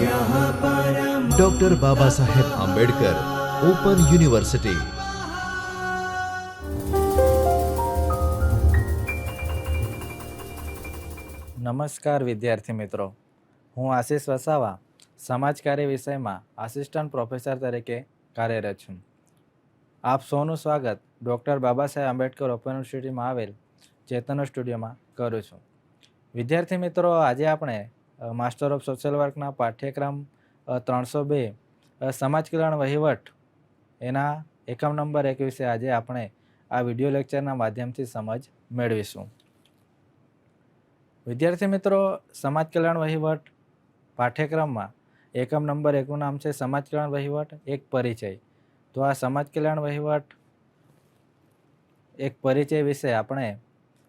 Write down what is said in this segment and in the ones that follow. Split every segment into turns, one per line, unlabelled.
Doctor Baba Saheb Ambedkar open university
નમસ્કાર વિદ્યાર્થી મિત્રો. હું આશીષ વસાવા સમાજકાર્ય વિષયમાં આસિસ્ટન્ટ પ્રોફેસર તરીકે કાર્યરત છું. આપ સૌનું સ્વાગત ડૉક્ટર બાબા સાહેબ આંબેડકર ઓપન યુનિવર્સિટીમાં આવેલ ચેતનો સ્ટુડિયોમાં કરું છું. વિદ્યાર્થી મિત્રો, આજે આપણે માસ્ટર ઓફ સોશિયલ વર્કના પાઠ્યક્રમ ત્રણસો બે. સમાજ કલ્યાણ વહીવટ, એના એકમ નંબર એક વિશે આજે આપણે આ વીડિયો લેક્ચરના માધ્યમથી સમજ મેળવીશું. વિદ્યાર્થી મિત્રો, સમાજ કલ્યાણ વહીવટ પાઠ્યક્રમમાં એકમ નંબર એકનું નામ છે સમાજ કલ્યાણ વહીવટ, એક પરિચય. તો આ સમાજ કલ્યાણ વહીવટ, એક પરિચય વિશે આપણે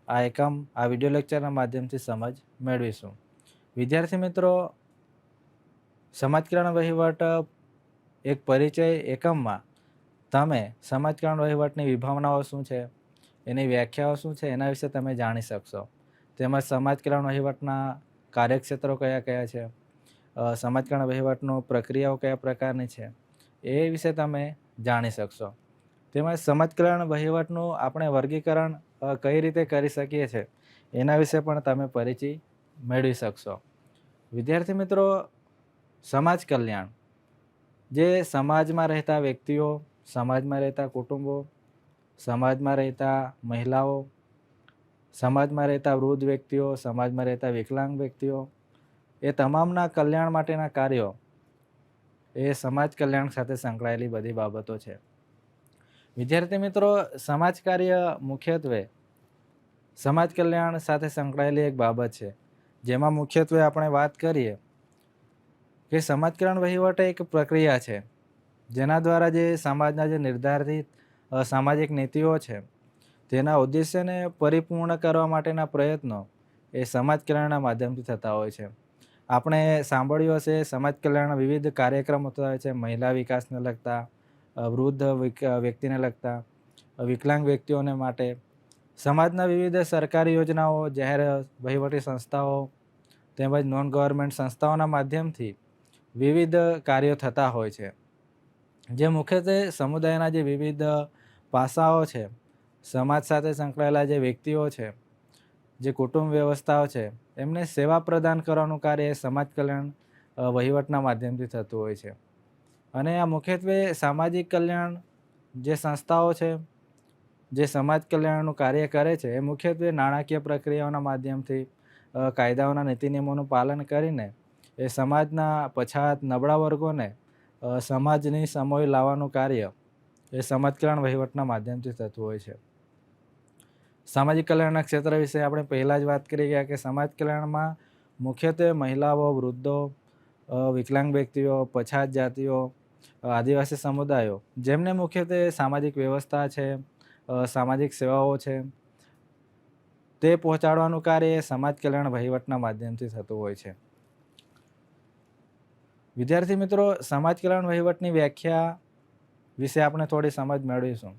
આ એકમ, આ વીડિયો લેક્ચરના માધ્યમથી સમજ મેળવીશું. વિદ્યાર્થી મિત્રો સમાજ કલ્યાણ વહીવટ એક પરિચય એકમમાં તમે સમાજ વહીવટની વિભાવનાઓ શું છે, એની વ્યાખ્યાઓ શું છે, એના વિશે તમે જાણી શકશો. તેમજ સમાજ કલ્યાણ વહીવટના કાર્યક્ષેત્રો કયા કયા છે સમાજ વહીવટનું પ્રક્રિયાઓ કયા પ્રકારની છે, એ વિશે તમે જાણી શકશો. તેમજ સમાજ કલ્યાણ વહીવટનું આપણે વર્ગીકરણ કઈ રીતે કરી શકીએ છીએ એના વિશે પણ તમે પરિચય મેળવી શકશો. વિદ્યાર્થી મિત્રો, સમાજ કલ્યાણ. જે સમાજમાં રહેતા વ્યક્તિઓ, સમાજમાં રહેતા કુટુંબો, સમાજમાં રહેતા મહિલાઓ, સમાજમાં રહેતા વૃદ્ધ વ્યક્તિઓ, સમાજમાં રહેતા વિકલાંગ વ્યક્તિઓ, એ તમામના કલ્યાણ માટેના કાર્યો એ સમાજ કલ્યાણ સાથે સંકળાયેલી બધી બાબતો છે. વિદ્યાર્થી મિત્રો, સમાજ કાર્ય મુખ્યત્વે સમાજ કલ્યાણ સાથે સંકળાયેલી એક બાબત છે. જેમાં મુખ્યત્વે આપણે વાત કરીએ કે સમાજ કલ્યાણ વહીવટ એક પ્રક્રિયા છે, જેના દ્વારા જે સમાજના જે નિર્ધારિત સામાજિક નીતિઓ છે, તેના ઉદ્દેશ્યને પરિપૂર્ણ કરવા માટેના પ્રયત્નો એ સમાજ કલ્યાણના માધ્યમથી થતા હોય છે. આપણે સાંભળ્યું હશે સમાજ કલ્યાણના વિવિધ કાર્યક્રમો થતા હોય છે, મહિલા વિકાસને લગતા વૃદ્ધ વ્યક્તિને લગતા વિકલાંગ વ્યક્તિઓને માટે સમાજના વિવિધ સરકારી યોજનાઓ, જાહેર વહીવટી સંસ્થાઓ તેમજ નોન ગવર્મેન્ટ સંસ્થાઓના માધ્યમથી વિવિધ કાર્યો થતા હોય છે. જે મુખ્યત્વે સમુદાયના જે વિવિધ પાસાઓ છે, સમાજ સાથે સંકળાયેલા જે વ્યક્તિઓ છે, જે કુટુંબ વ્યવસ્થાઓ છે, એમને સેવા પ્રદાન કરવાનું કાર્ય સમાજ કલ્યાણ વહીવટના માધ્યમથી થતું હોય છે. અને આ મુખ્યત્વે સામાજિક કલ્યાણ જે સંસ્થાઓ છે જે સમાજ કલ્યાણનું કાર્ય કરે છે, એ મુખ્યત્વે નાણાકીય પ્રક્રિયાઓના માધ્યમથી કાયદાઓના નીતિ નિયમોનું પાલન કરીને, એ સમાજના પછાત નબળા વર્ગોને સમાજની સમોય લાવવાનું કાર્ય, એ સમાજ કલ્યાણ વહીવટના માધ્યમથી થતું હોય છે. સામાજિક કલ્યાણના ક્ષેત્ર વિશે આપણે પહેલાં જ વાત કરી ગયા કે સમાજ કલ્યાણમાં મુખ્યત્વે મહિલાઓ, વૃદ્ધો વિકલાંગ વ્યક્તિઓ, પછાત જાતિઓ, આદિવાસી સમુદાયો, જેમને મુખ્યત્વે સામાજિક વ્યવસ્થા છે સામાજિક સેવાઓ છે. તે પહોંચાડવાનું કાર્ય સમાજ કલ્યાણ વહીવટના માધ્યમથી થતું હોય છે. વિદ્યાર્થી મિત્રો, સમાજ કલ્યાણ વહીવટની વ્યાખ્યા વિશે આપણે થોડી સમજ મેળવીશું.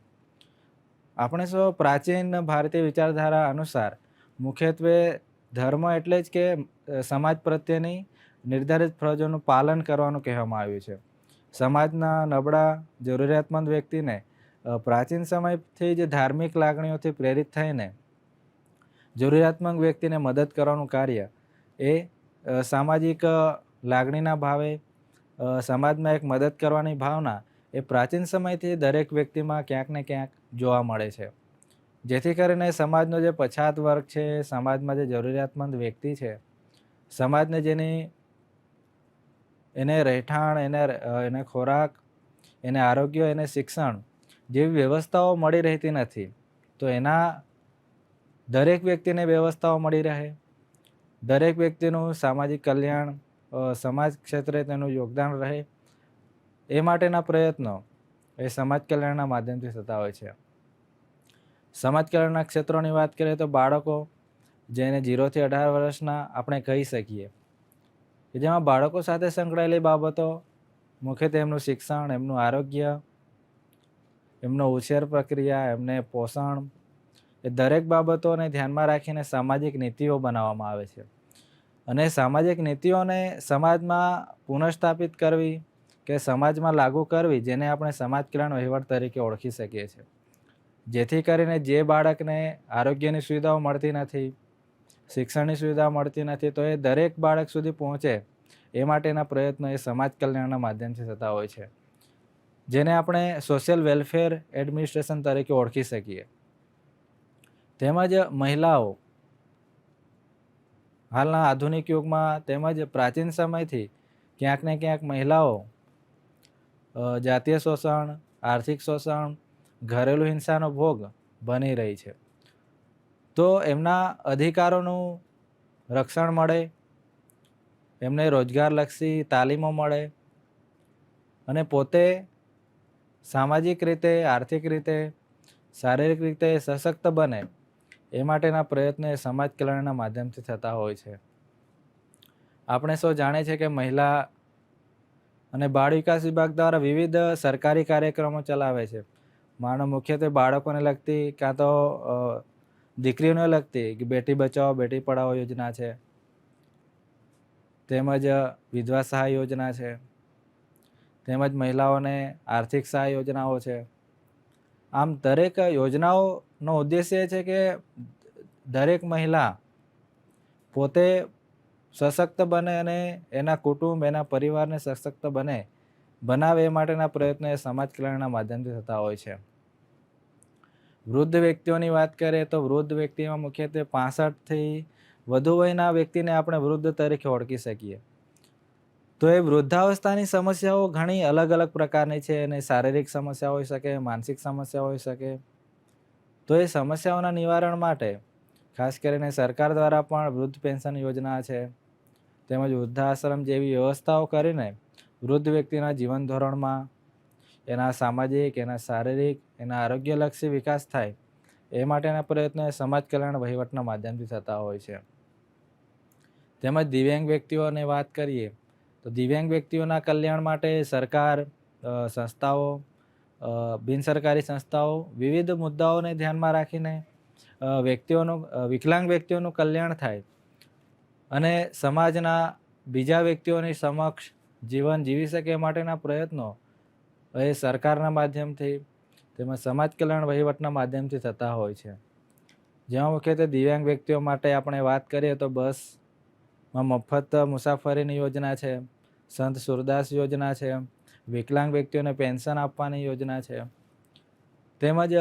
આપણે સૌ પ્રાચીન ભારતીય વિચારધારા અનુસાર મુખ્યત્વે ધર્મ એટલે જ કે સમાજ પ્રત્યેની નિર્ધારિત ફરજોનું પાલન કરવાનું કહેવામાં આવ્યું છે. સમાજના નબળા, જરૂરિયાતમંદ વ્યક્તિને પ્રાચીન સમયથી જે ધાર્મિક લાગણીઓથી પ્રેરિત થઈને જરૂરિયાતમંદ વ્યક્તિને મદદ કરવાનું કાર્ય એ સામાજિક લાગણીના ભાવે સમાજમાં એક મદદ કરવાની ભાવના એ પ્રાચીન સમયથી દરેક વ્યક્તિમાં ક્યાંક ને ક્યાંક જોવા મળે છે. જેથી કરીને સમાજનો જે પછાત વર્ગ છે, સમાજમાં જે જરૂરિયાતમંદ વ્યક્તિ છે, સમાજને જેની એને રહેઠાણ, એને એને ખોરાક, એને આરોગ્ય, એને શિક્ષણ જેવી વ્યવસ્થાઓ મળી રહેતી નથી, તો એના દરેક વ્યક્તિને વ્યવસ્થાઓ મળી રહે. દરેક વ્યક્તિનું સામાજિક કલ્યાણ સમાજ ક્ષેત્રે તેનું યોગદાન રહે. એ માટેના પ્રયત્નો એ સમાજ કલ્યાણના માધ્યમથી થતા હોય છે. સમાજ કલ્યાણના ક્ષેત્રોની વાત કરીએ તો બાળકો, જેને જીરોથી અઢાર વર્ષના આપણે કહી શકીએ જેમાં બાળકો સાથે સંકળાયેલી બાબતો, મુખ્યત્વે એમનું શિક્ષણ, એમનું આરોગ્ય એમનો ઉછેર પ્રક્રિયા, એમને પોષણ, એ દરેક બાબતોને ધ્યાનમાં રાખીને સામાજિક નીતિઓ બનાવવામાં આવે છે. અને સામાજિક નીતિઓને સમાજમાં પુનઃસ્થાપિત કરવી કે સમાજમાં લાગુ કરવી, જેને આપણે સમાજ કલ્યાણ વહીવટ તરીકે ઓળખી શકીએ છીએ. જેથી કરીને જે બાળકને આરોગ્યની સુવિધાઓ મળતી નથી, શિક્ષણની સુવિધા મળતી નથી, તો એ દરેક બાળક સુધી પહોંચે એ માટેના પ્રયત્નો એ સમાજ કલ્યાણના માધ્યમથી થતા હોય છે. જેને આપણે સોશિયલ વેલફેર એડમિનિસ્ટ્રેશન તરીકે ઓળખી શકીએ. તેમજ મહિલાઓ, હાલના આધુનિક યુગમાં તેમજ પ્રાચીન સમયથી ક્યાંક ને ક્યાંક મહિલાઓ જાતીય શોષણ, આર્થિક શોષણ, ઘરેલું હિંસાનો ભોગ બની રહી છે. તો એમના અધિકારોનું રક્ષણ મળે, એમને રોજગારલક્ષી તાલીમો મળે અને પોતે સામાજિક રીતે, આર્થિક રીતે, શારીરિક રીતે સશક્ત બને એ માટેના પ્રયત્નો એ સમાજ કલ્યાણના માધ્યમથી થતા હોય છે. આપણે સૌ જાણે છે કે મહિલા અને બાળ વિકાસ વિભાગ દ્વારા વિવિધ સરકારી કાર્યક્રમો ચલાવે છે. માનો મુખ્યત્વે બાળકોને લગતી કાં તો દીકરીઓને લગતી કે બેટી બચાવો, બેટી પઢાઓ યોજના છે. તેમજ વિધવા સહાય યોજના છે. તેમજ મહિલાઓને આર્થિક સહાય યોજનાઓ છે. આમ દરેક યોજનાઓનો ઉદ્દેશ્ય એ છે કે દરેક મહિલા પોતે સશક્ત બને અને એના કુટુંબ, એના પરિવારને સશક્ત બને, બનાવે એ માટેના પ્રયત્નો એ સમાજ કલ્યાણના માધ્યમથી થતા હોય છે. વૃદ્ધ વ્યક્તિઓની વાત કરીએ તો વૃદ્ધ વ્યક્તિમાં મુખ્યત્વે પાસઠથી વધુ વયના વ્યક્તિને આપણે વૃદ્ધ તરીકે ઓળખી શકીએ. તો એ વૃદ્ધાવસ્થાની સમસ્યાઓ ઘણી અલગ અલગ પ્રકારની છે અને શારીરિક સમસ્યા હોઈ શકે, માનસિક સમસ્યા હોઈ શકે. તો એ સમસ્યાઓના નિવારણ માટે ખાસ કરીને સરકાર દ્વારા પણ વૃદ્ધ પેન્શન યોજના છે. તેમજ વૃદ્ધાશ્રમ જેવી વ્યવસ્થાઓ કરીને વૃદ્ધ વ્યક્તિના જીવન ધોરણમાં એના સામાજિક, એના શારીરિક, એના આરોગ્યલક્ષી વિકાસ થાય એ માટેના પ્રયત્નો સમાજ કલ્યાણ વહીવટના માધ્યમથી થતા હોય છે. તેમજ દિવ્યાંગ વ્યક્તિઓને વાત કરીએ તો દિવ્યાંગ વ્યક્તિઓના કલ્યાણ માટે સરકાર સંસ્થાઓ બિનસરકારી સંસ્થાઓ વિવિધ મુદ્દાઓને ધ્યાનમાં રાખીને વ્યક્તિઓનું વિકલાંગ વ્યક્તિઓનું કલ્યાણ થાય અને સમાજના બીજા વ્યક્તિઓની સમક્ષ જીવન જીવી શકે માટેના પ્રયત્નો એ સરકારના માધ્યમથી તેમજ સમાજ કલ્યાણ વહીવટના માધ્યમથી થતા હોય છે. જેમાં મુખ્યત્વે દિવ્યાંગ વ્યક્તિઓ માટે આપણે વાત કરીએ તો બસમાં મફત મુસાફરીની યોજના છે, સંત સુરદાસ યોજના છે, વિકલાંગ વ્યક્તિઓને પેન્શન આપવાની યોજના છે. તેમજ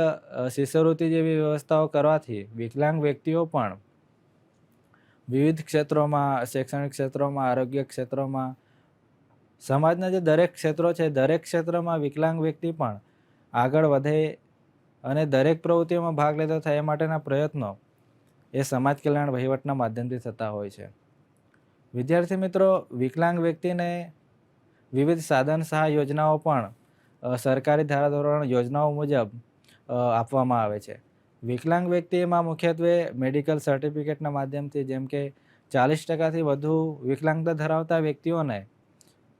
શિષ્યવૃત્તિ જેવી વ્યવસ્થાઓ કરવાથી વિકલાંગ વ્યક્તિઓ પણ વિવિધ ક્ષેત્રોમાં, શૈક્ષણિક ક્ષેત્રોમાં, આરોગ્ય ક્ષેત્રોમાં, સમાજના જે દરેક ક્ષેત્રો છે, દરેક ક્ષેત્રમાં વિકલાંગ વ્યક્તિ પણ આગળ વધે અને દરેક પ્રવૃત્તિઓમાં ભાગ લેતો થાય એ માટેના પ્રયત્નો એ સમાજ કલ્યાણ વહીવટના માધ્યમથી થતા હોય છે. વિદ્યાર્થી મિત્રો, વિકલાંગ વ્યક્તિને વિવિધ સાધન સહાય યોજનાઓ પણ સરકારી ધારાધોરણ યોજનાઓ મુજબ આપવામાં આવે છે. વિકલાંગ વ્યક્તિમાં મુખ્યત્વે મેડિકલ સર્ટિફિકેટના માધ્યમથી, જેમ કે ચાલીસ ટકાથી વધુ વિકલાંગતા ધરાવતા વ્યક્તિઓને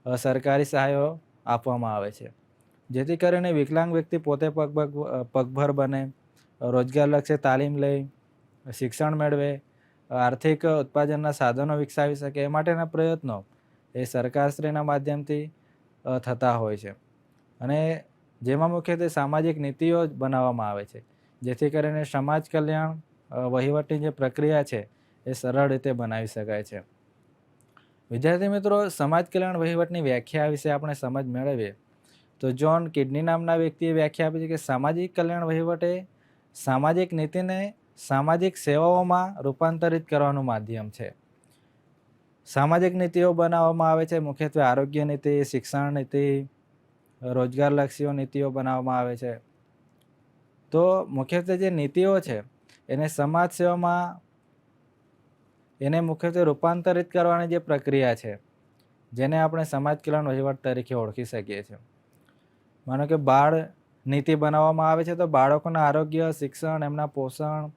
સરકારી સહાયો આપવામાં આવે છે. જેથી કરીને વિકલાંગ વ્યક્તિ પોતે પગ પગ પગભર બને રોજગારલક્ષી તાલીમ લે, શિક્ષણ મેળવે આર્થિક ઉત્પાદનના સાધનો વિકસાવી શકે એ માટેના પ્રયત્નો એ સરકારશ્રીના માધ્યમથી થતા હોય છે. અને જેમાં મુખ્યત્વે સામાજિક નીતિઓ બનાવવામાં આવે છે. જેથી કરીને સમાજ કલ્યાણ વહીવટની જે પ્રક્રિયા છે એ સરળ રીતે બનાવી શકાય છે. વિદ્યાર્થી મિત્રો, સમાજ કલ્યાણ વહીવટની વ્યાખ્યા વિશે આપણે સમજ મેળવીએ. તો જ્હોન કિડની નામના વ્યક્તિએ વ્યાખ્યા આપી છે કે સામાજિક કલ્યાણ વહીવટ એ સામાજિક નીતિને સામાજિક સેવાઓમાં રૂપાંતરિત કરવાનું માધ્યમ છે. સામાજિક નીતિઓ બનાવવામાં આવે છે. મુખ્યત્વે આરોગ્ય નીતિ, શિક્ષણ નીતિ રોજગારલક્ષીઓ નીતિઓ બનાવવામાં આવે છે. તો મુખ્યત્વે જે નીતિઓ છે, એને સમાજ સેવામાં એને મુખ્યત્વે રૂપાંતરિત કરવાની જે પ્રક્રિયા છે, જેને આપણે સમાજ કલ્યાણ વહીવટ તરીકે ઓળખી શકીએ છીએ. માનો કે બાળ નીતિ બનાવવામાં આવે છે તો બાળકોના આરોગ્ય, શિક્ષણ, એમના પોષણ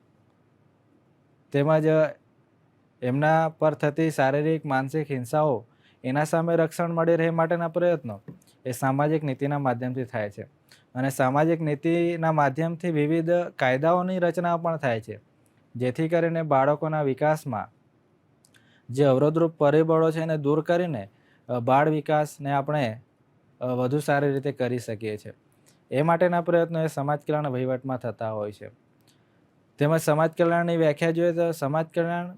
તેમજ એમના પર થતી શારીરિક, માનસિક હિંસાઓ એના સામે રક્ષણ મળી રહે માટેના પ્રયત્નો એ સામાજિક નીતિના માધ્યમથી થાય છે. અને સામાજિક નીતિના માધ્યમથી વિવિધ કાયદાઓની રચના પણ થાય છે. જેથી કરીને બાળકોના વિકાસમાં જે અવરોધરૂપ પરિબળો છે એને દૂર કરીને બાળ વિકાસને આપણે વધુ સારી રીતે કરી શકીએ છીએ. એ માટેના પ્રયત્નો એ સમાજ કલ્યાણ વહીવટમાં થતા હોય છે. તેમજ સમાજ કલ્યાણની વ્યાખ્યા જોઈએ તો સમાજ કલ્યાણ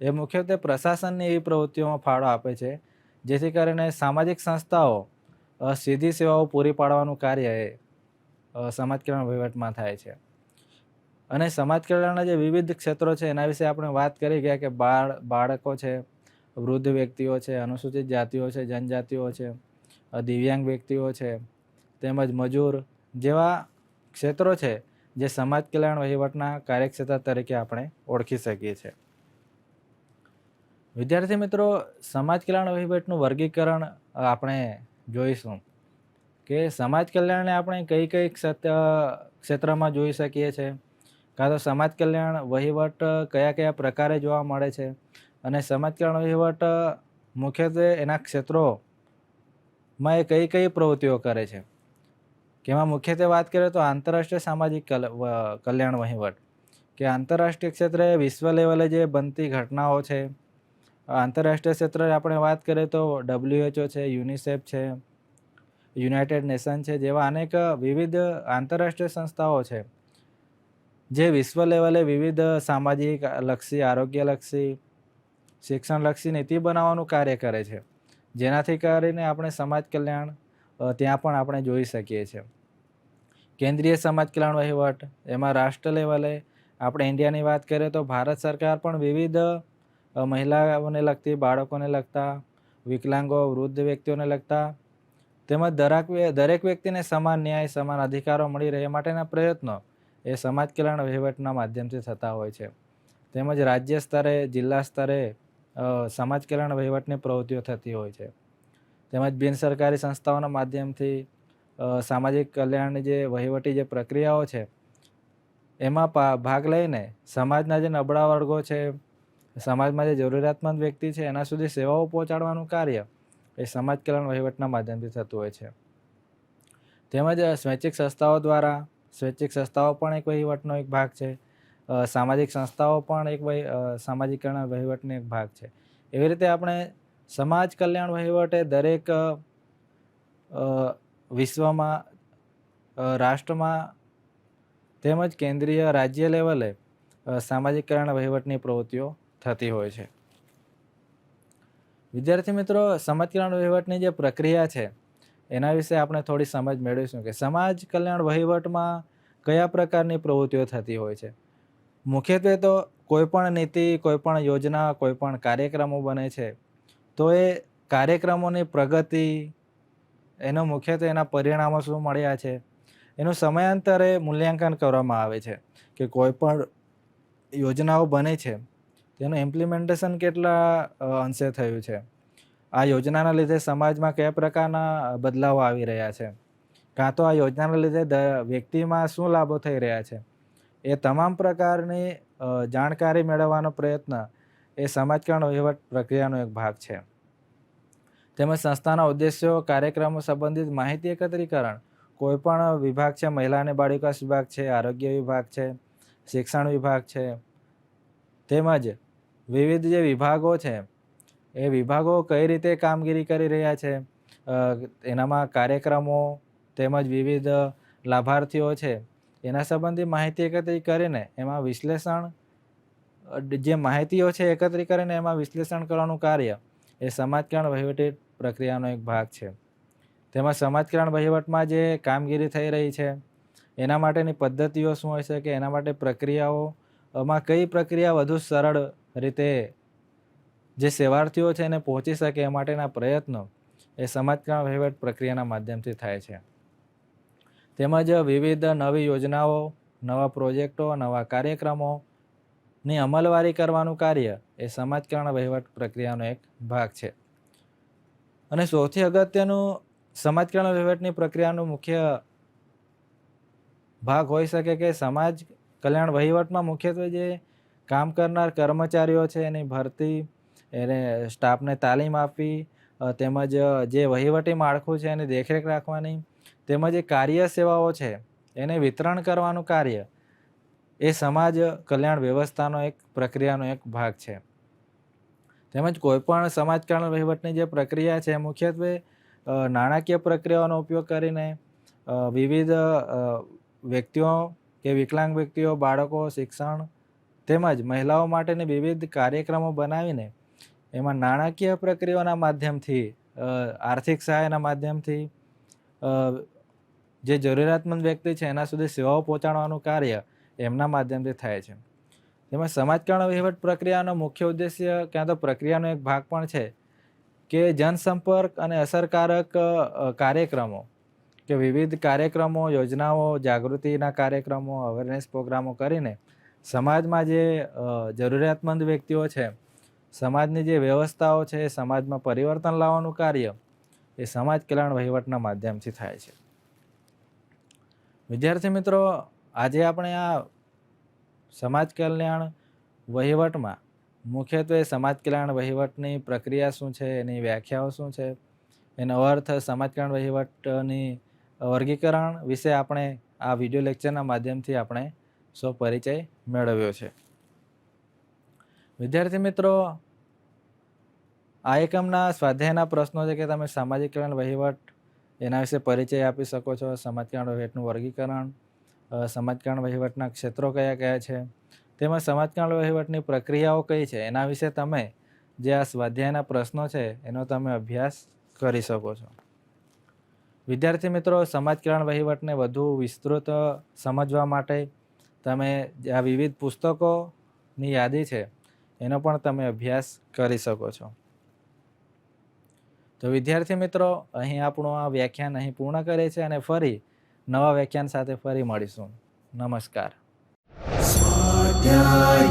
એ મુખ્યત્વે પ્રશાસનની એવી પ્રવૃત્તિઓમાં ફાળો આપે છે, જેથી કરીને સામાજિક સંસ્થાઓ સીધી સેવાઓ પૂરી પાડવાનું કાર્ય એ સમાજ કલ્યાણ વહીવટમાં થાય છે. અને સમાજ કલ્યાણના જે વિવિધ ક્ષેત્રો છે, એના વિશે આપણે વાત કરી ગયા કે બાળ, બાળકો છે, વૃદ્ધ વ્યક્તિઓ છે, અનુસૂચિત જાતિઓ છે, જનજાતિઓ છે દિવ્યાંગ વ્યક્તિઓ છે, તેમજ મજૂર જેવા ક્ષેત્રો છે જે સમાજ કલ્યાણ વહીવટના કાર્યક્ષેત્ર તરીકે આપણે ઓળખી શકીએ છીએ. વિદ્યાર્થી મિત્રો, સમાજ કલ્યાણ વહીવટનું વર્ગીકરણ આપણે જોઈશું કે સમાજ કલ્યાણને આપણે કઈ કઈ ક્ષેત્ર, ક્ષેત્રમાં જોઈ શકીએ છીએ? કાં તો સમાજ કલ્યાણ વહીવટ કયા કયા પ્રકારે જોવા મળે છે? અને સમાજ કલ્યાણ વહીવટ મુખ્યત્વે એના ક્ષેત્રોમાં એ કઈ કઈ પ્રવૃત્તિઓ કરે છે? કે મુખ્યત્વે વાત કરીએ તો આંતરરાષ્ટ્રીય સામાજિક કલ- કલ્યાણ વહીવટ. કે આંતરરાષ્ટ્રીય ક્ષેત્રે વિશ્વ લેવલે જે બનતી ઘટનાઓ છે, આંતરરાષ્ટ્રીય ક્ષેત્રે આપણે વાત કરીએ તો ડબ્લ્યુએચઓ છે, યુનિસેફ છે, યુનાઇટેડ નેશન છે, જેવા અનેક વિવિધ આંતરરાષ્ટ્રીય સંસ્થાઓ છે, જે વિશ્વ લેવલે વિવિધ સામાજિક લક્ષી, આરોગ્યલક્ષી, શિક્ષણલક્ષી નીતિ બનાવવાનું કાર્ય કરે છે. જેનાથી કરીને આપણે સમાજ કલ્યાણ ત્યાં પણ આપણે જોઈ શકીએ છીએ. કેન્દ્રીય સમાજ કલ્યાણ વહીવટ એમાં રાષ્ટ્ર લેવલે આપણે ઇન્ડિયાની વાત કરીએ તો ભારત સરકાર પણ વિવિધ મહિલાઓને લગતી, બાળકોને લગતા, વિકલાંગો, વૃદ્ધ વ્યક્તિઓને લગતા, તેમજ દરેક દરેક વ્યક્તિને સમાન ન્યાય, સમાન અધિકારો મળી રહે માટેના પ્રયત્નો એ સમાજ કલ્યાણ વહીવટના માધ્યમથી થતા હોય છે. તેમજ રાજ્ય સ્તરે, જિલ્લા સ્તરે સમાજ કલ્યાણ વહીવટની પ્રવૃત્તિઓ થતી હોય છે. તેમજ બિન સરકારી સંસ્થાઓના માધ્યમથી સામાજિક કલ્યાણની જે વહીવટી જે પ્રક્રિયાઓ છે એમાં ભાગ લઈને સમાજના જે નબળા વર્ગો છે સમાજમાં જે જરૂરિયાતમંદ વ્યક્તિ છે એના સુધી સેવાઓ પહોંચાડવાનું કાર્ય એ સમાજ કલ્યાણ વહીવટના માધ્યમથી થતું હોય છે. તેમજ સ્વૈચ્છિક સંસ્થાઓ દ્વારા સ્વૈચ્છિક સંસ્થાઓ પણ એક વહીવટનો એક ભાગ છે સામાજિક સંસ્થાઓ પણ એક વહી- અ, સામાજિક કલ્યાણ વહીવટનો એક ભાગ છે. એવી રીતે આપણે સમાજ કલ્યાણ વહીવટ દરેક વિશ્વમાં રાષ્ટ્રમાં તેમજ કેન્દ્રીય રાજ્ય લેવલે સામાજિક કલ્યાણ વહીવટની પ્રવૃત્તિઓ થતી હોય છે. વિદ્યાર્થી મિત્રો, સમાજ કલ્યાણ વહીવટની જે પ્રક્રિયા છે, એના વિશે આપણે થોડી સમજ મેળવીશું કે સમાજ કલ્યાણ વહીવટમાં કયા પ્રકારની પ્રવૃત્તિઓ થતી હોય છે. મુખ્યત્વે તો કોઈપણ નીતિ કોઈપણ યોજના કોઈપણ કાર્યક્રમો બને છે તો એ કાર્યક્રમોની પ્રગતિ, એનો મુખ્યત્વે એના પરિણામો શું મળ્યા છે, એનું સમયાંતરે મૂલ્યાંકન કરવામાં આવે છે કે કોઈ પણ યોજનાઓ બને છે, તેનું ઇમ્પ્લિમેન્ટેશન કેટલા અંશે થયું છે. આ યોજનાના લીધે સમાજમાં કયા પ્રકારના બદલાવો આવી રહ્યા છે, કાં તો આ યોજનાના લીધે દ- વ્યક્તિમાં શું લાભો થઈ રહ્યા છે, એ તમામ પ્રકારની જાણકારી મેળવવાનો પ્રયત્ન એ સમાજકરણ વહીવટ પ્રક્રિયાનો એક ભાગ છે. તેમજ સંસ્થાના ઉદ્દેશ્યો, કાર્યક્રમો સંબંધિત માહિતી એકત્રીકરણ, કોઈપણ વિભાગ છે, મહિલા અને બાળ વિકાસ વિભાગ છે, આરોગ્ય વિભાગ છે, શિક્ષણ વિભાગ છે. તેમજ વિવિધ જે વિભાગો છે, એ વિભાગો કઈ રીતે કામગીરી કરી રહ્યા છે એનામાં કાર્યક્રમો તેમજ વિવિધ લાભાર્થીઓ છે, એના સંબંધી માહિતી એકત્રિત કરીને એમાં વિશ્લેષણ જે માહિતીઓ છે એકત્રિત કરીને એમાં વિશ્લેષણ કરવાનું કાર્ય એ સમાજકરણ વહીવટી પ્રક્રિયાનો એક ભાગ છે. તેમાં સમાજકરણ વહીવટમાં જે કામગીરી થઈ રહી છે, એના માટેની પદ્ધતિઓ શું હોય છે કે એના માટે પ્રક્રિયાઓમાં કઈ પ્રક્રિયા વધુ સરળ રીતે જે સેવાર્થીઓ છે એને પહોંચી શકે એ માટેના પ્રયત્નો એ સમાજકરણ વહીવટ પ્રક્રિયાના માધ્યમથી થાય છે. તેમજ વિવિધ નવી યોજનાઓ, નવા પ્રોજેક્ટો, નવા કાર્યક્રમોની અમલવારી કરવાનું કાર્ય એ સમાજકરણ વહીવટ પ્રક્રિયાનો એક ભાગ છે. અને સૌથી અગત્યનું સમાજકરણ વહીવટની પ્રક્રિયાનું મુખ્ય ભાગ હોઈ શકે કે સમાજ કલ્યાણ વહીવટમાં મુખ્યત્વે જે કામ કરનાર કર્મચારીઓ છે એની ભરતી, એને સ્ટાફને તાલીમ આપવી તેમજ જે વહીવટી માળખું છે એની દેખરેખ રાખવાની, તેમજ જે કાર્ય સેવાઓ છે એને વિતરણ કરવાનું કાર્ય એ સમાજ કલ્યાણ વ્યવસ્થાનો એક પ્રક્રિયાનો એક ભાગ છે. તેમજ કોઈપણ સમાજકારણ વહીવટની જે પ્રક્રિયા છે, મુખ્યત્વે નાણાકીય પ્રક્રિયાઓનો ઉપયોગ કરીને વિવિધ વ્યક્તિઓ કે વિકલાંગ વ્યક્તિઓ, બાળકો, શિક્ષણ તેમજ મહિલાઓ માટેની વિવિધ કાર્યક્રમો બનાવીને એમાં નાણાકીય પ્રક્રિયાઓના માધ્યમથી આર્થિક સહાયના માધ્યમથી જે જરૂરિયાતમંદ વ્યક્તિ છે એના સુધી સેવાઓ પહોંચાડવાનું કાર્ય એમના માધ્યમથી થાય છે. તેમાં સમાજકરણ વહીવટ પ્રક્રિયાનો મુખ્ય ઉદ્દેશ્ય ક્યાં તો પ્રક્રિયાનો એક ભાગ પણ છે કે જનસંપર્ક અને અસરકારક કાર્યક્રમો કે વિવિધ કાર્યક્રમો, યોજનાઓ, જાગૃતિના કાર્યક્રમો અવેરનેસ પ્રોગ્રામો કરીને સમાજમાં જે જરૂરિયાતમંદ વ્યક્તિઓ છે, સમાજની જે વ્યવસ્થાઓ છે એ સમાજમાં પરિવર્તન લાવવાનું કાર્ય એ સમાજ કલ્યાણ વહીવટના માધ્યમથી થાય છે. વિદ્યાર્થી મિત્રો આજે આપણે આ સમાજ કલ્યાણ વહીવટમાં મુખ્યત્વે સમાજ કલ્યાણ વહીવટની પ્રક્રિયા શું છે, એની વ્યાખ્યાઓ શું છે, એનો અર્થ સમાજ કલ્યાણ વહીવટની વર્ગીકરણ વિશે આપણે આ વીડિયો લેક્ચરના માધ્યમથી આપણે સો પરિચય મેળવ્યો છે. વિદ્યાર્થી મિત્રો, આ એકમના સ્વાધ્યાયના પ્રશ્નો છે કે તમે સામાજિક કલ્યાણ વહીવટ એના વિશે પરિચય આપી શકો છો, સમાજ કલ્યાણ વહીવટનું વર્ગીકરણ અ, સમાજ કલ્યાણ વહીવટના ક્ષેત્રો કયા કયા છે? તેમજ સમાજકારણ વહીવટની પ્રક્રિયાઓ કઈ છે? એના વિશે તમે જે આ સ્વાધ્યાયના પ્રશ્નો છે એનો તમે અભ્યાસ કરી શકો છો. વિદ્યાર્થી મિત્રો સમાજકારણ વહીવટને વધુ વિસ્તૃત સમજવા માટે તમે આ વિવિધ પુસ્તકોની યાદી છે એનો પણ તમે અભ્યાસ કરી શકો છો. તો વિદ્યાર્થી મિત્રો અહીં આપણું આ વ્યાખ્યાન અહીં પૂર્ણ કરે છે અને ફરી નવા વ્યાખ્યાન સાથે ફરી મળીશું. નમસ્કાર.
સ્વાધ્યાય